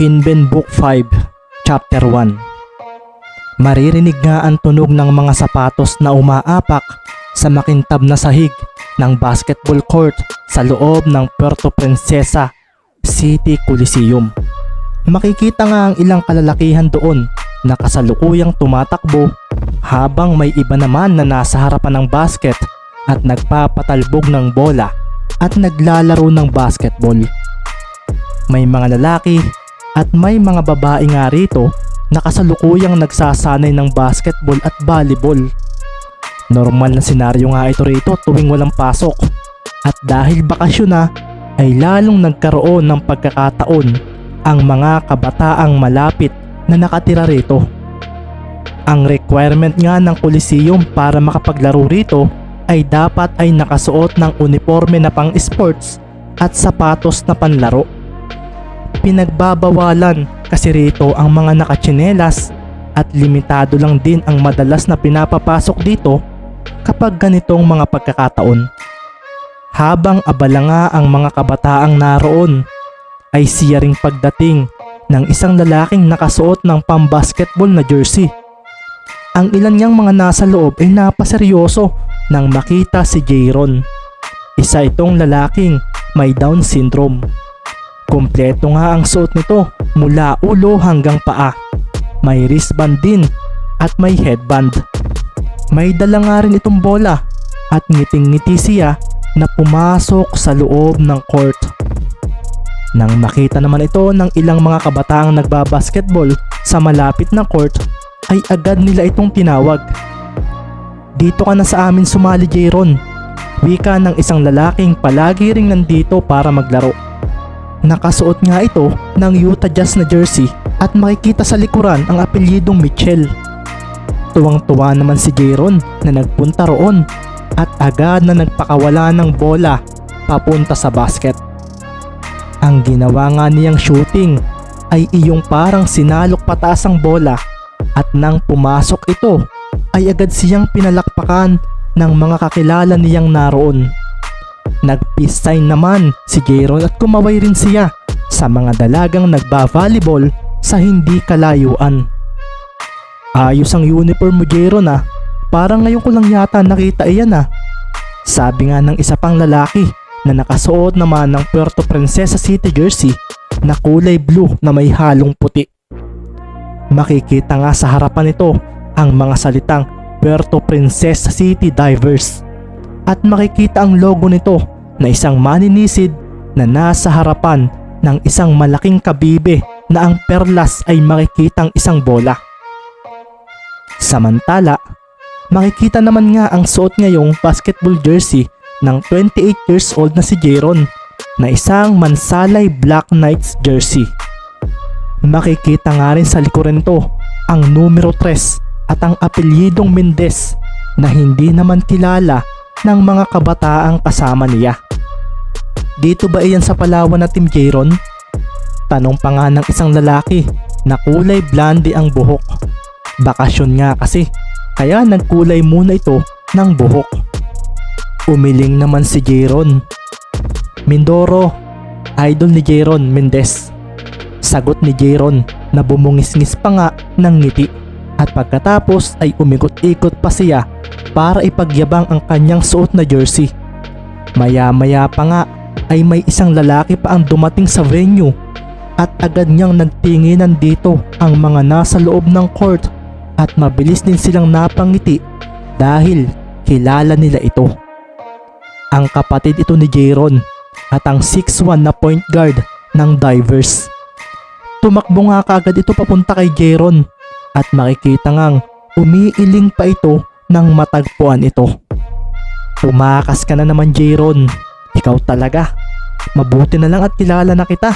Kinben Book 5, Chapter 1 Maririnig nga ang tunog ng mga sapatos na umaapak sa makintab na sahig ng basketball court sa loob ng Puerto Princesa City Coliseum. Makikita nga ang ilang kalalakihan doon na kasalukuyang tumatakbo habang may iba naman na nasa harapan ng basket at nagpapatalbog ng bola at naglalaro ng basketball. May mga lalaki at may mga babae nga rito na kasalukuyang nagsasanay ng basketball at volleyball. Normal na senaryo nga ito rito tuwing walang pasok at dahil bakasyon na ay lalong nagkaroon ng pagkakataon ang mga kabataang malapit na nakatira rito. Ang requirement nga ng Coliseum para makapaglaro rito ay dapat ay nakasuot ng uniforme na pang sports at sapatos na panlaro. Pinagbabawalan kasi rito ang mga nakatsinelas at limitado lang din ang madalas na pinapapasok dito kapag ganitong mga pagkakataon. Habang abala nga ang mga kabataang naroon ay siya ring pagdating ng isang lalaking nakasuot ng pambasketball na jersey. Ang ilan niyang mga nasa loob ay napaseryoso nang makita si Jayron. Isa itong lalaking may Down syndrome. Kompleto nga ang suot nito mula ulo hanggang paa. May wristband din at may headband. May dala nga rin itong bola at ngiting-ngiti siya na pumasok sa loob ng court. Nang makita naman ito ng ilang mga kabataang nagbabasketball sa malapit na court ay agad nila itong tinawag. Dito ka na sa amin sumali Jayron. Wika ng isang lalaking palagi ring nandito para maglaro. Nakasuot nga ito ng Utah Jazz na jersey at makikita sa likuran ang apelyidong Mitchell. Tuwang-tuwa naman si Jayron na nagpunta roon at agad na nagpakawala ng bola papunta sa basket. Ang ginawa nga niyang shooting ay iyong parang sinalok pataas ang bola at nang pumasok ito ay agad siyang pinalakpakan ng mga kakilala niyang naroon. Nag-peace naman si Jayron at kumaway rin siya sa mga dalagang nagba-volleyball sa hindi kalayuan. Ayos ang uniform mo Jayron ah. Parang ngayon ko lang yata nakita iyan ah. Sabi nga ng isa pang lalaki na nakasuot naman ng Puerto Princesa City jersey na kulay blue na may halong puti. Makikita nga sa harapan nito ang mga salitang Puerto Princesa City Divers at makikita ang logo nito na isang maninisid na nasa harapan ng isang malaking kabibe na ang perlas ay makikitang isang bola. Samantala, makikita naman nga ang suot ngayong basketball jersey ng 28 years old na si Jayron na isang Mansalay Black Knights jersey. Makikita nga rin sa likuran nito ang numero 3 at ang apelyidong Mendez na hindi naman kilala ng mga kabataang kasama niya. Dito ba iyan sa Palawan na Team Jayron? Tanong pa nga ng isang lalaki na kulay blonde ang buhok. Bakasyon nga kasi, kaya nagkulay muna ito ng buhok. Umiling naman si Jayron. Mindoro, idol ni Jayron Mendez. Sagot ni Jayron na bumungis-ngis pa nga ng ngiti at pagkatapos ay umikot-ikot pa siya para ipagyabang ang kanyang suot na jersey. Maya-maya pa nga ay may isang lalaki pa ang dumating sa venue at agad niyang nagtinginan dito ang mga nasa loob ng court at mabilis din silang napangiti dahil kilala nila ito. Ang kapatid ito ni Jayron at ang 6'1 na point guard ng Divers. Tumakbo nga kagad ito papunta kay Jayron at makikita ngang umiiling pa ito nang matagpuan ito. Tumakas ka na naman Jayron. Ikaw talaga. Mabuti na lang at kilala na kita.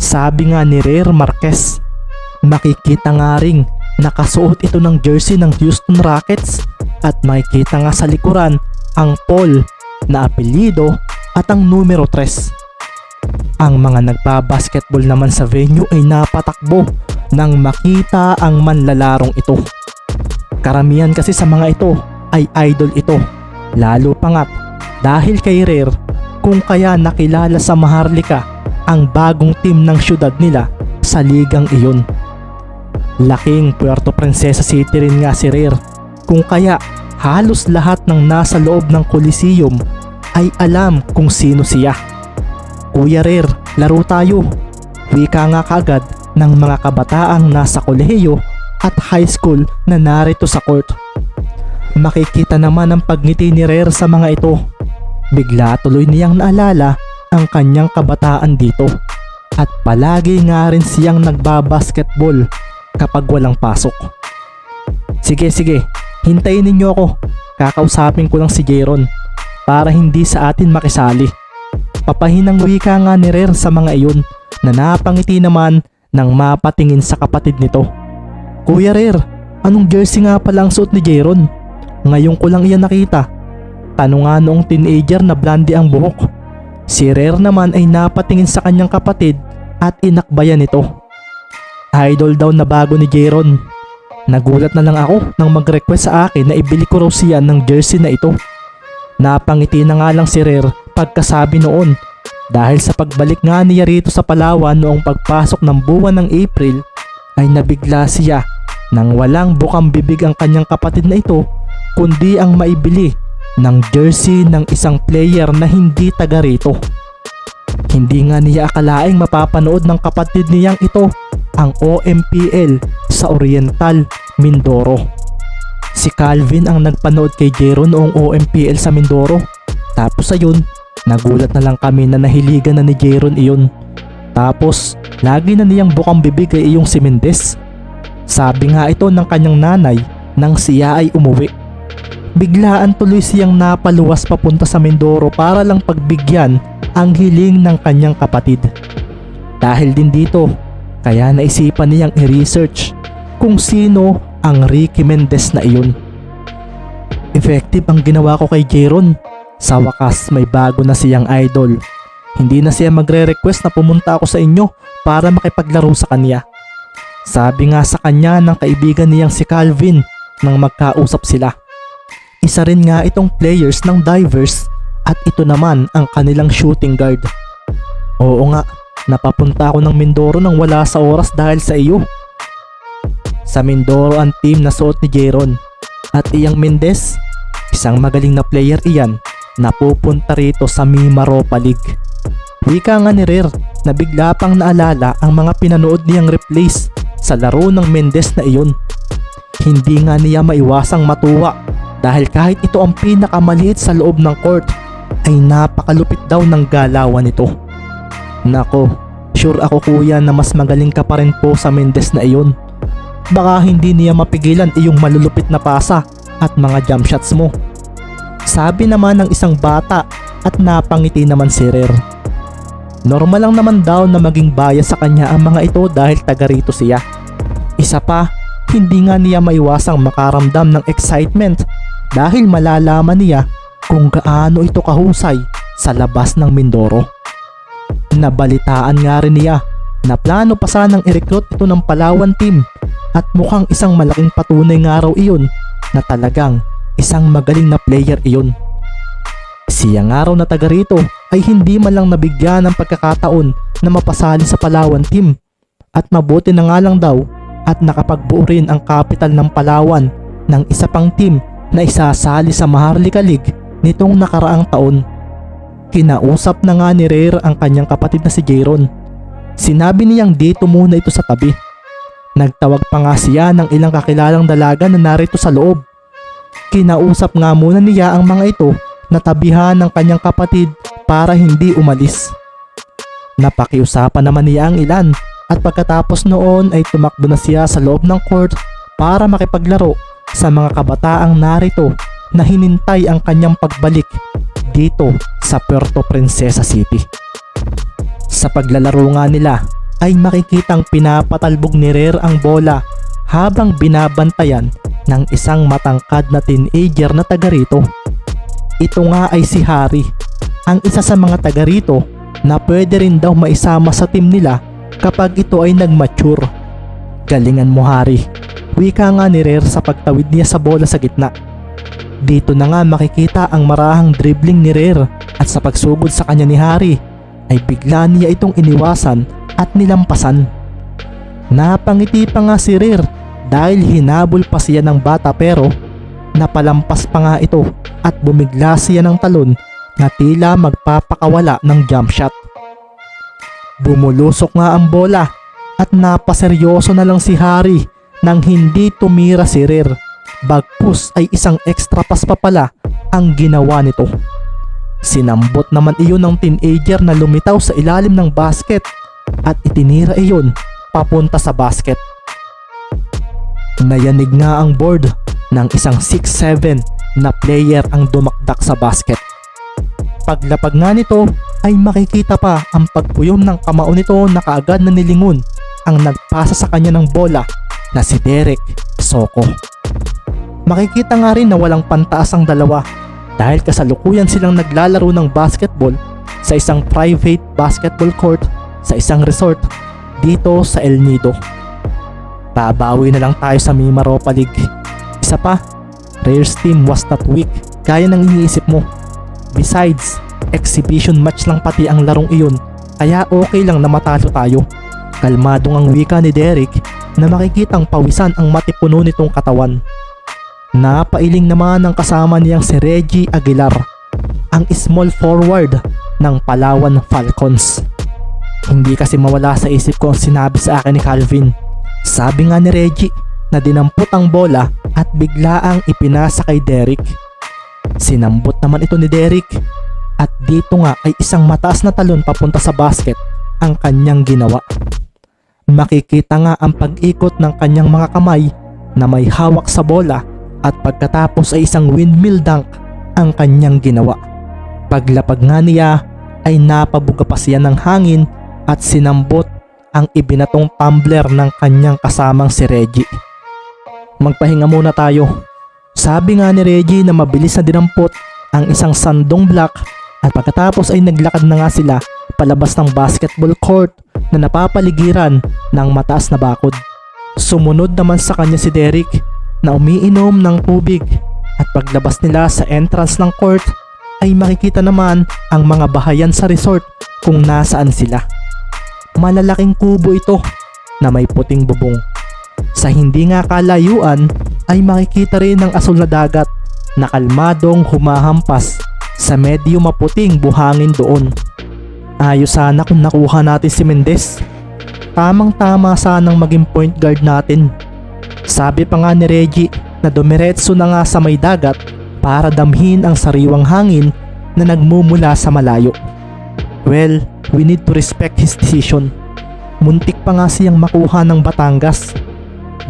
Sabi nga ni Rare Marquez. Makikita nga ring nakasuot ito ng jersey ng Houston Rockets at makikita nga sa likuran ang Paul na apelyido at ang numero 3. Ang mga nagbabasketball naman sa venue ay napatakbo nang makita ang manlalarong ito. Karamihan kasi sa mga ito ay idol ito. Lalo pangat dahil kay Rare kung kaya nakilala sa Maharlika ang bagong team ng syudad nila sa ligang iyon. Laking Puerto Princesa City rin nga si Rare kung kaya halos lahat ng nasa loob ng Coliseum ay alam kung sino siya. Kuya Rare, laro tayo. Wika nga kaagad ng mga kabataang nasa kolehiyo at high school na narito sa court. Makikita naman ang pagngiti ni Rare sa mga ito. Bigla tuloy niyang naalala ang kanyang kabataan dito. At palagi nga rin siyang nagbabasketball kapag walang pasok. Sige sige, hintayin ninyo ako. Kakausapin ko lang si Jeron para hindi sa atin makisali. Papahinang wika nga ni Rare sa mga iyon na napangiti naman nang mapatingin sa kapatid nito. Kuya Rare, anong jersey nga pala ang suot ni Jeron? Ngayon ko lang iyan nakita. Tanong nga noong teenager na blondie ang buhok. Si Rare naman ay napatingin sa kanyang kapatid at inakbayan ito. Idol daw na bago ni Jeron. Nagulat na lang ako nang mag-request sa akin na ibili ko raw siya ng jersey na ito. Napangiti na nga lang si Rare pagkasabi noon dahil sa pagbalik nga niya rito sa Palawan noong pagpasok ng buwan ng April ay nabigla siya nang walang bukang bibig ang kanyang kapatid na ito kundi ang maibili ng jersey ng isang player na hindi taga rito. Hindi nga niya akalaing mapapanood ng kapatid niyang ito ang OMPL sa Oriental, Mindoro. Si Calvin ang nagpanood kay Jero noong OMPL sa Mindoro. Tapos ayun, nagulat na lang kami na nahiligan na ni Jeron iyon. Tapos, lagi na niyang bukang bibig ay iyong si Mendez. Sabi nga ito ng kanyang nanay nang siya ay umuwi. Biglaan tuloy siyang napaluwas papunta sa Mindoro para lang pagbigyan ang hiling ng kanyang kapatid. Dahil din dito, kaya naisipan niyang i-research kung sino ang Ricky Mendez na iyon. Effective ang ginawa ko kay Jeron. Sa wakas may bago na siyang idol. Hindi na siya magre-request na pumunta ako sa inyo para makipaglaro sa kanya. Sabi nga sa kanya ng kaibigan niyang si Calvin nang magkausap sila. Isa rin nga itong players ng Divers at ito naman ang kanilang shooting guard. Oo nga, napapunta ako ng Mindoro nang wala sa oras dahil sa iyo. Sa Mindoro ang team na suot ni Jeron at iyang Mendez, isang magaling na player iyan na pupunta rito sa Mimaropa League. Wika nga ni Rare na bigla pang naalala ang mga pinanood niyang replays sa laro ng Mendez na iyon. Hindi nga niya maiwasang matuwa dahil kahit ito ang pinakamaliit sa loob ng court ay napakalupit daw ng galawan nito. Nako, sure ako kuya na mas magaling ka pa rin po sa Mendez na iyon. Baka hindi niya mapigilan iyong malulupit na pasa at mga jump shots mo. Sabi naman ng isang bata at napangiti naman si Rare. Normal lang naman daw na maging bias sa kanya ang mga ito dahil taga rito siya. Isa pa, hindi nga niya maiwasang makaramdam ng excitement dahil malalaman niya kung gaano ito kahusay sa labas ng Mindoro. Nabalitaan nga rin niya na plano pa sanang i-recruit ito ng Palawan team at mukhang isang malaking patunay nga raw iyon na talagang isang magaling na player iyon. Siya nga raw na taga rito ay hindi man lang nabigyan ng pagkakataon na mapasali sa Palawan team at mabuti na nga lang daw at nakapagbuo rin ang capital ng Palawan ng isa pang team na isasali sa Maharlika League nitong nakaraang taon. Kinausap na nga ni Rare ang kanyang kapatid na si Jeron. Sinabi niyang dito muna ito sa tabi. Nagtawag pa nga siya ng ilang kakilalang dalaga na narito sa loob. Kinausap nga muna niya ang mga ito na tabihan ng kanyang kapatid para hindi umalis. Napakiusapan naman niya ang ilan at pagkatapos noon ay tumakbo na siya sa loob ng court para makipaglaro sa mga kabataang narito na hinintay ang kanyang pagbalik dito sa Puerto Princesa City. Sa paglalaro nga nila ay makikitang pinapatalbog ni Rare ang bola habang binabantayan ng isang matangkad na teenager na taga rito. Ito nga ay si Harry, ang isa sa mga taga rito na pwede rin daw maisama sa team nila kapag ito ay nag-mature. Galingan mo Harry, wika nga ni Rare sa pagtawid niya sa bola sa gitna. Dito na nga makikita ang marahang dribbling ni Rare at sa pagsugod sa kanya ni Harry ay bigla niya itong iniwasan at nilampasan. Napangiti pa nga si Rir dahil hinabol pa siya ng bata pero napalampas pa nga ito at bumigla siya ng talon na tila magpapakawala ng jump shot. Bumulusok nga ang bola at napaseryoso na lang si Harry nang hindi tumira si Rir. Bagpus ay isang extra pass pa pala ang ginawa nito. Sinambot naman iyon ng teenager na lumitaw sa ilalim ng basket at itinira iyon papunta sa basket. Nayanig nga ang board ng isang 6'7 na player ang dumakdak sa basket. Paglapag nga nito ay makikita pa ang pagpuyom ng kamao nito na kaagad na nilingon ang nagpasa sa kanya ng bola na si Derek Soko. Makikita nga rin na walang pantaas ang dalawa dahil kasalukuyan silang naglalaro ng basketball sa isang private basketball court sa isang resort dito sa El Nido. Babawi na lang tayo sa Mimaropa League. Isa pa, Rare's team was not weak gaya ng iniisip mo. Besides, exhibition match lang pati ang larong iyon kaya okay lang na matalo tayo. Kalmadong ang wika ni Derek na makikitang pawisan ang matipuno nitong katawan. Napailing naman ang kasama niyang si Reggie Aguilar, ang small forward ng Palawan Falcons. Hindi kasi mawala sa isip ko ang sinabi sa akin ni Calvin. Sabi nga ni Reggie na dinampot ang bola at biglaang ipinasa kay Derek. Sinambot naman ito ni Derek at dito nga ay isang mataas na talon papunta sa basket ang kanyang ginawa. Makikita nga ang pag-ikot ng kanyang mga kamay na may hawak sa bola at pagkatapos ay isang windmill dunk ang kanyang ginawa. Paglapag nga niya ay napabuga pa siya ng hangin at sinambot ang ibinatong tumbler ng kanyang kasamang si Reggie. Magpahinga muna tayo. Sabi nga ni Reggie na mabilis na dinampot ang isang sandong block at pagkatapos ay naglakad na nga sila palabas ng basketball court na napapaligiran ng mataas na bakod. Sumunod naman sa kanya si Derek na umiinom ng tubig at paglabas nila sa entrance ng court ay makikita naman ang mga bahayan sa resort kung nasaan sila. Malalaking kubo ito na may puting bubong. Sa hindi nga kalayuan ay makikita rin ang asul na dagat na kalmadong humahampas sa medyo maputing buhangin doon. Ayos sana kung nakuha natin si Mendez. Tamang tama sanang maging point guard natin. Sabi pa nga ni Reggie na dumiretso na nga sa may dagat para damhin ang sariwang hangin na nagmumula sa malayo. Well, we need to respect his decision. Muntik pa nga siyang makuha ng Batangas.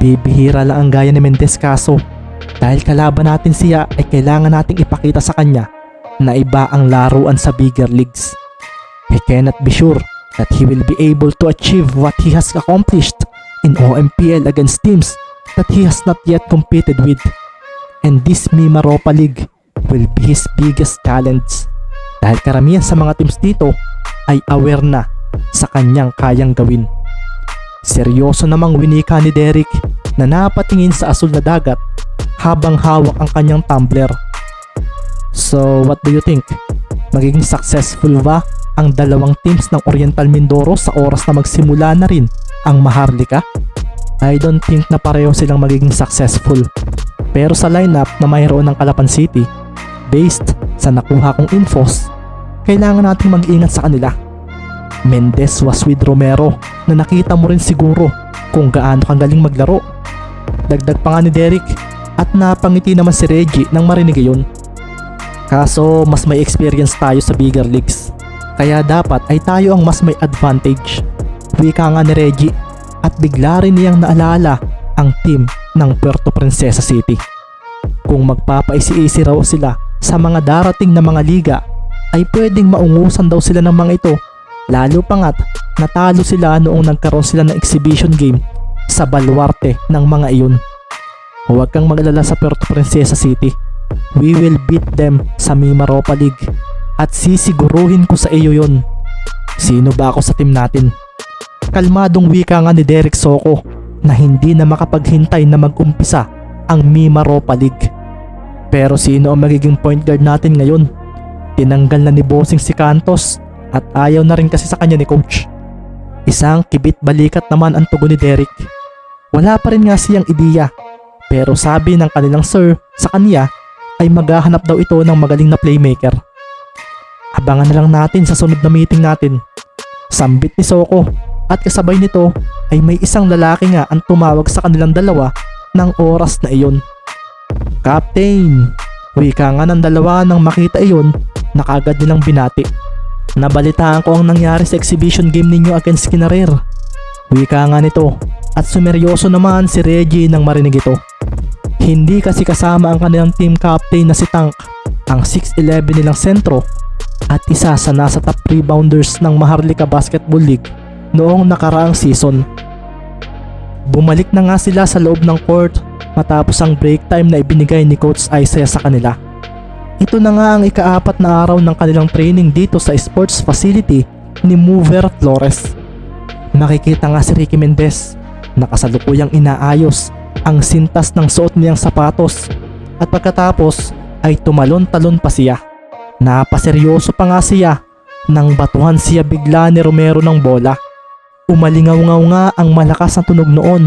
Bibihira lang ang gaya ni Mendez kaso dahil kalaban natin siya ay kailangan nating ipakita sa kanya na iba ang laruan sa bigger leagues. We cannot be sure that he will be able to achieve what he has accomplished in OMPL against teams that he has not yet competed with. And this Mimaropa League will be his biggest challenge dahil karamihan sa mga teams dito ay aware na sa kanyang kayang gawin. Seryoso namang winika ni Derek na napatingin sa asul na dagat habang hawak ang kanyang tumbler. So what do you think? Magiging successful ba ang dalawang teams ng Oriental Mindoro sa oras na magsimula na rin ang Maharlika? I don't think na pareho silang magiging successful. Pero sa lineup na mayroon ng Calapan City, based sa nakuha kong infos, kailangan nating mag-ingat sa kanila. Mendez was with Romero na nakita mo rin siguro kung gaano kang galing maglaro. Dagdag pa nga ni Derek at napangiti naman si Reggie nang marinig yun. Kaso mas may experience tayo sa bigger leagues. Kaya dapat ay tayo ang mas may advantage. Wika nga ni Reggie at bigla rin niyang naalala ang team ng Puerto Princesa City. Kung magpapaisi-isi raw sila sa mga darating na mga liga ay pwedeng maungusan daw sila ng mga ito lalo pa nga't natalo sila noong nagkaroon sila ng exhibition game sa baluarte ng mga iyon. Huwag kang magalala sa Puerto Princesa City. We will beat them sa Mimaropa League at sisiguruhin ko sa iyo yon. Sino ba ako sa team natin? Kalmadong wika nga ni Derek Soko na hindi na makapaghintay na mag-umpisa ang Mimaropa League. Pero sino ang magiging point guard natin ngayon? Tinanggal na ni Bossing si Cantos at ayaw na rin kasi sa kanya ni coach. Isang kibit balikat naman ang tugon ni Derek. Wala pa rin nga siyang ideya. Pero sabi ng kanilang sir sa kanya ay maghahanap daw ito ng magaling na playmaker. Abangan na lang natin sa sunod na meeting natin. Sambit ni Soko at kasabay nito ay may isang lalaki nga ang tumawag sa kanilang dalawa ng oras na iyon. Captain, wika nga ng dalawa nang makita iyon na kagad nilang binati. Nabalitaan ko ang nangyari sa exhibition game ninyo against Kinarer. Wika nga nito at sumeryoso naman si Reggie nang marinig ito. Hindi kasi kasama ang kanilang team captain na si Tank, ang 6'11 nilang sentro at isa sa nasa top rebounders ng Maharlika Basketball League noong nakaraang season. Bumalik na nga sila sa loob ng court matapos ang break time na ibinigay ni Coach Isaiah sa kanila. Ito na nga ang ikaapat na araw ng kanilang training dito sa sports facility ni Mover Flores. Makikita nga si Ricky Mendez na kasalukuyang inaayos ang sintas ng suot niyang sapatos at pagkatapos ay tumalon-talon pa siya. Napaseryoso pa nga siya nang batuhan siya bigla ni Romero ng bola. Umalingaw-ngaw nga ang malakas na tunog noon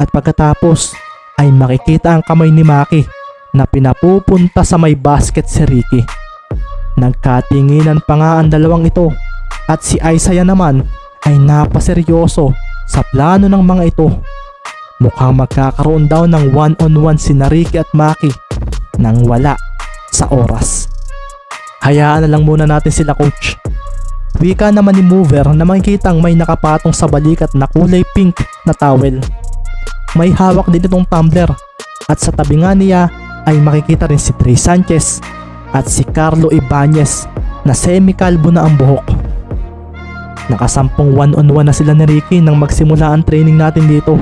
at pagkatapos ay makikita ang kamay ni Maki na pinapupunta sa may basket si Ricky. Nagkatinginan pa nga ang dalawang ito at si Isaiah naman ay napaseryoso sa plano ng mga ito. Mukhang magkakaroon daw ng one-on-one si na Ricky at Maki nang wala sa oras. Hayaan na lang muna natin sila coach. Wika naman ni Mover na makikitang may nakapatong sa balikat na kulay pink na towel. May hawak din itong tumbler at sa tabi nga niya ay makikita rin si Trey Sanchez at si Carlo Ibanez na semi-kalbo na ang buhok. Nakasampung one-on-one na sila ni Ricky nang magsimula ang training natin dito.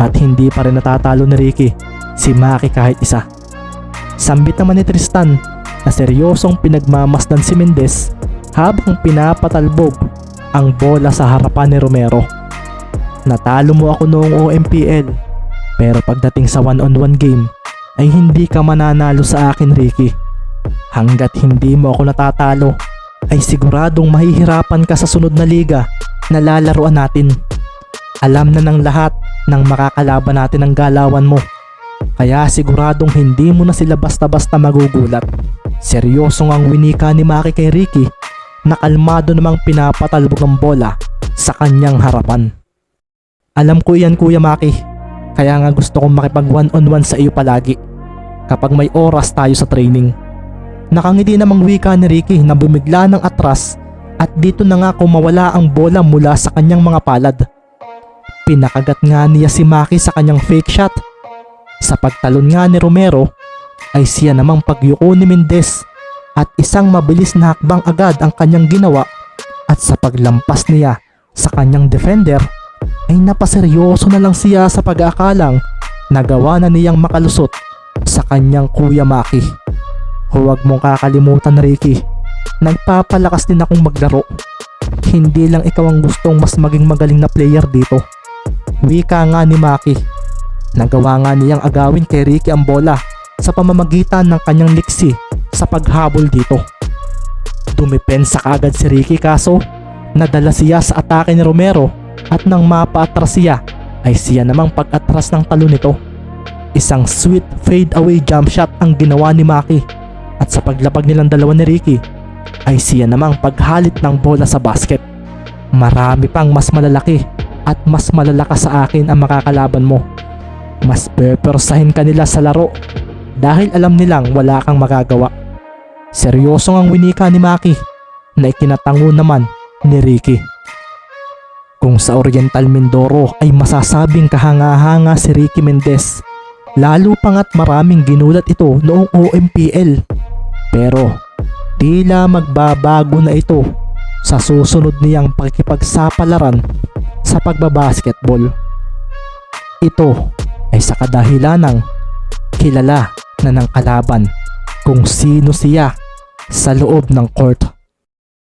At hindi pa rin natatalo ni Ricky si Maki kahit isa. Sambit naman ni Tristan na seryosong pinagmamasdan si Mendez habang pinapatalbog ang bola sa harapan ni Romero. Natalo mo ako noong OMPL pero pagdating sa one-on-one game ay hindi ka mananalo sa akin Ricky. Hanggat hindi mo ako natatalo ay siguradong mahihirapan ka sa sunod na liga na lalaruan natin. Alam na ng lahat ng makakalaban natin ang galawan mo. Kaya siguradong hindi mo na sila basta-basta magugulat. Seryoso ang winika ni Maki kay Ricky na kalmado namang pinapatalbog ang bola sa kanyang harapan. Alam ko yan Kuya Maki, kaya nga gusto kong makipag one on one sa iyo palagi kapag may oras tayo sa training. Nakangiti namang wika ni Ricky na bumigla ng atras at dito na nga kumawala ang bola mula sa kanyang mga palad. Pinakagat nga niya si Maki sa kanyang fake shot. Sa pagtalon nga ni Romero ay siya namang pagyuko ni Mendez at isang mabilis na hakbang agad ang kanyang ginawa at sa paglampas niya sa kanyang defender ay napaseryoso na lang siya sa pag-aakalang nagawa na niyang makalusot sa kanyang kuya Maki. Huwag mong kakalimutan Ricky, nagpapalakas din akong maglaro. Hindi lang ikaw ang gustong mas maging magaling na player dito. Wika nga ni Maki. Nagawa nga niyang agawin kay Ricky ang bola sa pamamagitan ng kanyang liksi sa paghabol dito. Dumipensa kaagad si Ricky kaso nadala siya sa atake ni Romero at nang mapaatras siya ay siya namang pag-atras ng talo nito. Isang sweet fade away jump shot ang ginawa ni Maki at sa paglapag nilang dalawa ni Ricky ay siya namang paghalit ng bola sa basket. Marami pang mas malalaki at mas malalakas sa akin ang makakalaban mo. Mas pepersahin ka nila sa laro dahil alam nilang wala kang magagawa. Seryosong ang winika ni Maki na ikinatango naman ni Ricky. Kung sa Oriental Mindoro ay masasabing kahanga-hanga si Ricky Mendez, lalo pang at maraming ginulat ito noong OMPL. Pero tila magbabago na ito sa susunod niyang pakikipagsapalaran sa pagbabasketball. Ito ay sa kadahilan ng kilala na ng kalaban kung sino siya sa loob ng court.